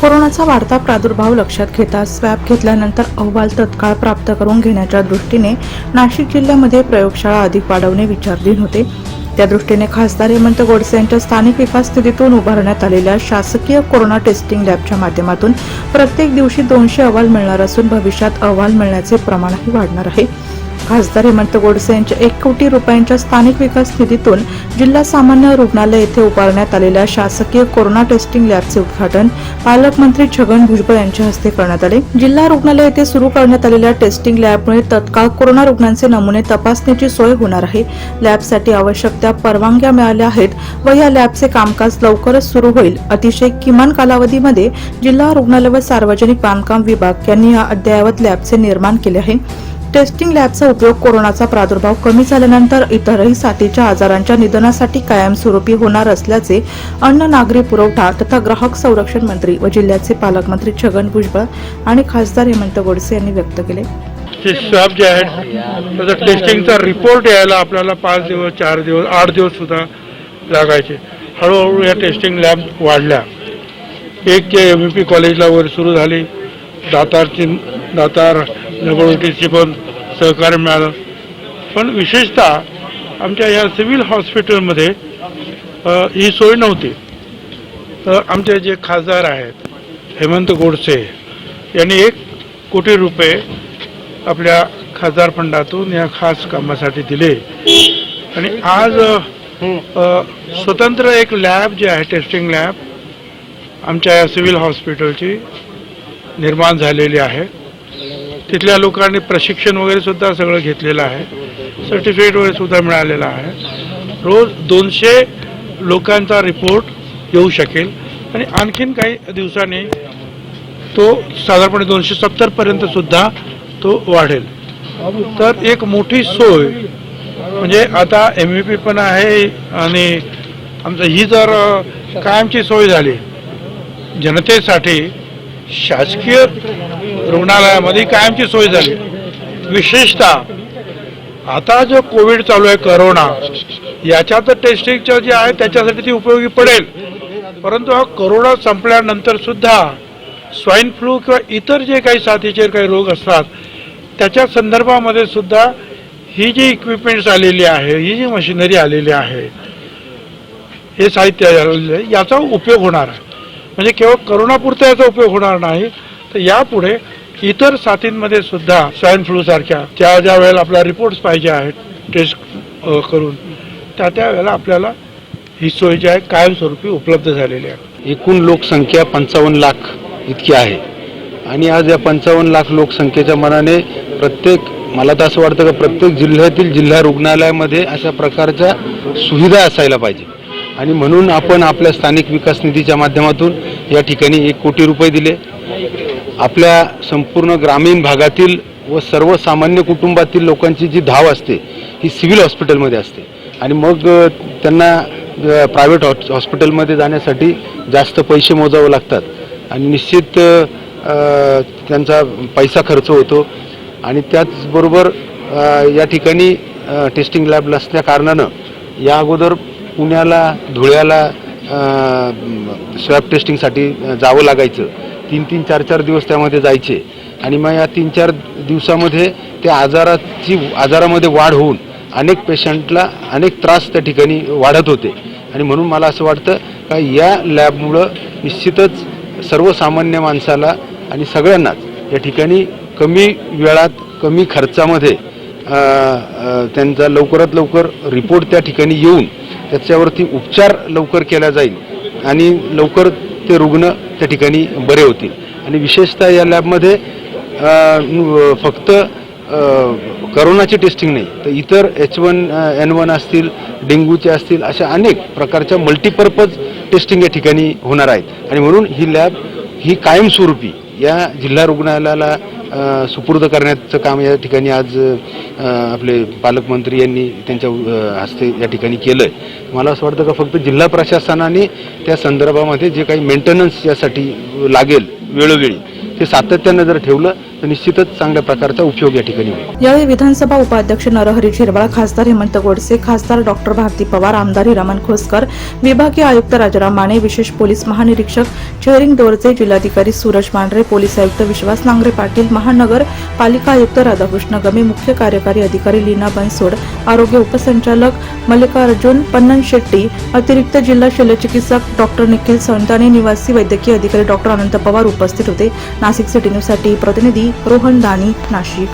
कोरोनाचा वाढता प्रादुर्भाव लक्षात घेता स्वॅब घेतल्यानंतर अहवाल तत्काळ प्राप्त करून घेण्याच्या दृष्टीने नाशिक जिल्ह्यामध्ये प्रयोगशाळा अधिक वाढवणे विचारधीन होते. त्या दृष्टीने खासदार हेमंत गोडसे यांच्या स्थानिक विकास निधीतून उभारण्यात आलेल्या शासकीय कोरोना टेस्टिंग लॅबच्या माध्यमातून प्रत्येक दिवशी दोनशे अहवाल मिळणार असून भविष्यात अहवाल मिळण्याचे प्रमाणही वाढणार आहे. खासदार हेमंत गोडसे यांच्या एक कोटी रुपयांच्या स्थानिक विकास निधीतून जिल्हा सामान्य रुग्णालय येथे उभारण्यात आलेल्या शासकीय कोरोना टेस्टिंग लॅबचे उद्घाटन पालकमंत्री छगन भुजबळ यांच्या हस्ते करण्यात आले. जिल्हा रुग्णालय येथे सुरू करण्यात आलेल्या टेस्टिंग लॅबमुळे तत्काळ कोरोना रुग्णांचे नमुने तपासण्याची सोय होणार आहे. लॅबसाठी आवश्यक त्या परवानग्या मिळाल्या आहेत व या लॅबचे कामकाज लवकरच सुरू होईल. अतिशय किमान कालावधीमध्ये जिल्हा रुग्णालय व सार्वजनिक बांधकाम विभाग यांनी या अद्ययावत लॅबचे निर्माण केले आहे. टेस्टिंग लॅबचा उपयोग कोरोनाचा प्रादुर्भाव कमी झाल्यानंतर इतरही साथीच्या आजारांच्या निधनासाठी कायमस्वरूपी होणार असल्याचे अन्न नागरी पुरवठा तथा ग्राहक संरक्षण मंत्री व जिल्ह्याचे पालकमंत्री छगन भुजबळ आणि खासदार हेमंत गोडसे यांनी व्यक्त केले. स्वॅब जे आहेत त्याचा टेस्टिंगचा रिपोर्ट यायला आपल्याला पाच दिवस चार दिवस आठ दिवस सुद्धा लागायचे. हळूहळू या टेस्टिंग लॅब वाढल्या. एक जे एम पी कॉलेजला वर सुरू झाली. दातारची दातार नगरोटीची पण सहकार्य मिळालं. पण विशेषतः आमच्या या सिव्हिल हॉस्पिटलमध्ये ही सोय नव्हती. तर आमचे जे खासदार आहेत हेमंत गोडसे यांनी एक कोटी रुपये आपल्या खासदार फंडातून या खास कामासाठी दिले. आणि आज स्वतंत्र एक लॅब जे आहे टेस्टिंग लॅब आमच्या या सिव्हिल हॉस्पिटलची निर्माण झालेली आहे. तिथल्या लोकांनी प्रशिक्षण वगैरे सुद्धा सगळं घेतलेलं आहे. सर्टिफिकेट वगैरे सुद्धा मिळालेलं आहे. रोज दोनशे लोकांचा रिपोर्ट येऊ शकेल. आणि आणखीन काही दिवसांनी तो साधारणपणे दोनशे सत्तर पर्यंत सुद्धा तो वाढेल. तर एक मोठी सोय म्हणजे आता एम व्ही पी पण आहे आणि आमचं ही जर कायमची सोय झाली जनतेसाठी शासकीय रुग्णालयामध्ये कायमची सोय झाली. विशेषतः आता जो कोविड चालू आहे करोना याच्यात टेस्टिंगचं जे आहे त्याच्यासाठी ती उपयोगी पडेल. परंतु हा करोना संपल्यानंतर सुद्धा स्वाईन फ्लू किंवा इतर जे काही साथीचे काही रोग असतात त्याच्या संदर्भामध्ये सुद्धा ही जी इक्विपमेंट्स आलेली आहे ही जी मशिनरी आलेली आहे हे साहित्य आहे याचा उपयोग होणार आहे. म्हणजे केवळ करोनापुरता याचा उपयोग होणार नाही तर यापुढे इतर साथींमध्ये सुद्धा स्वाईन फ्लू सारख्या त्या ज्या वेळेला आपल्याला रिपोर्ट्स पाहिजे आहेत टेस्ट करून त्या त्या वेळेला आपल्याला ही सोय जी आहे कायमस्वरूपी उपलब्ध झालेली आहे. एकूण लोकसंख्या पंचावन्न लाख इतकी आहे. आणि आज या पंचावन्न लाख लोकसंख्येच्या मनाने प्रत्येक मला तर असं वाटतं का प्रत्येक जिल्ह्यातील जिल्हा रुग्णालयामध्ये अशा प्रकारच्या सुविधा असायला पाहिजे. आणि म्हणून आपण आपल्या स्थानिक विकास निधीच्या माध्यमातून या ठिकाणी एक कोटी रुपये दिले. आपल्या संपूर्ण ग्रामीण भागातील व सर्वसामान्य कुटुंबातील लोकांची जी धाव असते ही सिव्हिल हॉस्पिटलमध्ये असते. आणि मग त्यांना प्रायव्हेट हॉस्पिटलमध्ये जाण्यासाठी जास्त पैसे मोजावे लागतात. आणि निश्चित त्यांचा पैसा खर्च होतो. आणि त्याचबरोबर या ठिकाणी टेस्टिंग लॅब नसल्या कारणानं या अगोदर पुण्याला धुळ्याला स्वॅब टेस्टिंगसाठी जावं लागायचं. तीन तीन चार चार दिवस त्यामध्ये जायचे. आणि मग या तीन चार दिवसामध्ये त्या आजाराची आजारामध्ये वाढ होऊन अनेक पेशंटला अनेक त्रास त्या ठिकाणी वाढत होते. आणि म्हणून मला असं वाटतं का या लॅबमुळं निश्चितच सर्वसामान्य माणसाला आणि सगळ्यांनाच या ठिकाणी कमी वेळात कमी खर्चामध्ये त्यांचा लवकरात लवकर रिपोर्ट त्या ठिकाणी येऊन त्याच्यावरती उपचार लवकर केला जाईल आणि लवकर ते रुग्ण त्या ठिकाणी बरे होतील. आणि विशेषतः या लॅबमध्ये फक्त करोनाची टेस्टिंग नाही तर इतर एच वन एन वन असतील डेंग्यूचे असतील अशा अनेक प्रकारच्या मल्टीपर्पज टेस्टिंग या ठिकाणी होणार आहेत. आणि म्हणून ही लॅब ही कायमस्वरूपी या जिल्हा रुग्णालयाला सुपूर्द करण्याचं काम या ठिकाणी आज आपले पालकमंत्री यांनी त्यांच्या हस्ते या ठिकाणी केलं आहे मला असं वाटतं का फक्त जिल्हा प्रशासनाने त्या संदर्भामध्ये जे काही मेंटेनन्स यासाठी लागेल वेळोवेळी हे सातत्यानं जर ठेवलं तर निश्चितच चांगल्या प्रकारचा उपयोग या ठिकाणी होईल. यावेळी विधानसभा उपाध्यक्ष नरहरी झिरवाळ खासदार हेमंत गोडसे खासदार डॉक्टर भारती पवार आमदार हिरामन खोसकर विभागीय आयुक्त राजाराम माने विशेष पोलीस महानिरीक्षक चेरिंग दोरचे जिल्हाधिकारी सूरज मांढरे पोलीस आयुक्त विश्वास नांगरे पाटील महानगर पालिका आयुक्त राधाकृष्ण गमे मुख्य कार्यकारी अधिकारी लीना बनसोड आरोग्य उपसंचालक मल्लिकार्जुन पन्नन शेट्टी अतिरिक्त जिल्हा शल्यचिकित्सक डॉक्टर निखिल संताने निवासी वैद्यकीय अधिकारी डॉक्टर अनंत पवार उपस्थित होते. नाशिक सिटी न्यूजसाठी प्रतिनिधी रोहन दानी नाशिक.